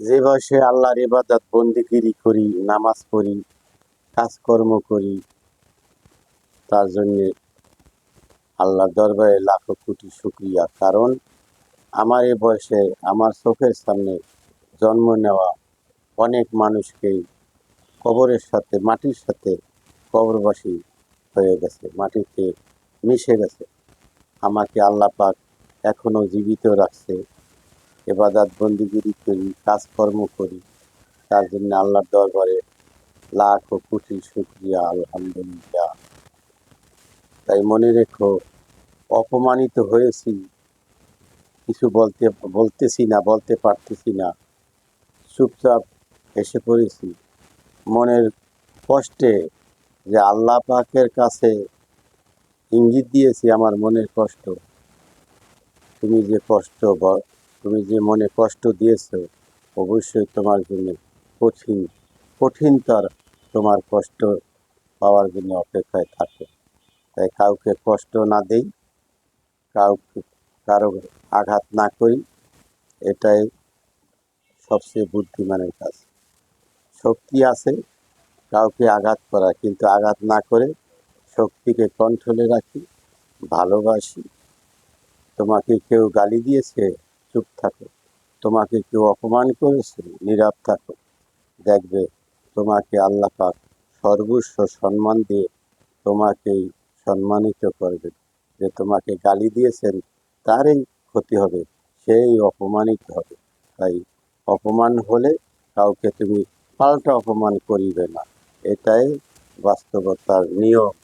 যে বয়সে আল্লাহর ইবাদত বন্দিগিরি করি, নামাজ পড়ি, কাজকর্ম করি, তার জন্যে আল্লাহর দরবারে লাখো কোটি শুক্রিয়া। কারণ আমার এই বয়সে আমার চোখের সামনে জন্ম নেওয়া অনেক মানুষকেই কবরের সাথে, মাটির সাথে কবরবাসী হয়ে গেছে, মাটিতে মিশে গেছে। আমাকে আল্লাহ পাক এখনও জীবিত রাখছে। এবাদাত বন্দিগিরি করি, কাজকর্ম করি, তার জন্য আল্লাহর দরবারে লাখ ও কোটি শুক্রিয়া, আলহামদুলিল্লাহ। তাই মনে রেখো, অপমানিত হয়েছি, কিছু বলতে, বলতেছি না, বলতে পারতেছি না, চুপচাপ এসে পড়েছি। মনের কষ্টে যে আল্লাহ পাকের কাছে ইঙ্গিত দিয়েছি আমার মনের কষ্ট। তুমি যে কষ্ট তুমি যে মনে কষ্ট দিয়েছ, অবশ্যই তোমার জন্য কঠিন কঠিনতর তোমার কষ্ট পাওয়ার জন্য অপেক্ষায় থাকে। তাই কাউকে কষ্ট না দেই, কাউকে, কারও আঘাত না করি, এটাই সবচেয়ে বুদ্ধিমানের কাজ। শক্তি আছে, কাউকে আঘাত করা, কিন্তু আঘাত না করে শক্তিকে কন্ট্রোলে রাখি, ভালোবাসি। তোমাকে কেউ গালি দিয়েছে চুপ থাকো। তোমাকে কেউ অপমান করেছে, নীরব থাকো। দেখবে তোমাকে আল্লাহ পাক সর্বস্ব সম্মান দিয়ে তোমাকেই সম্মানিত করবে। যে তোমাকে গালি দিয়েছেন, তারই ক্ষতি হবে, সেই অপমানিত হবে। তাই অপমান হলে কাউকে তুমি পাল্টা অপমান করিবে না। এটাই বাস্তবতার নিয়ম।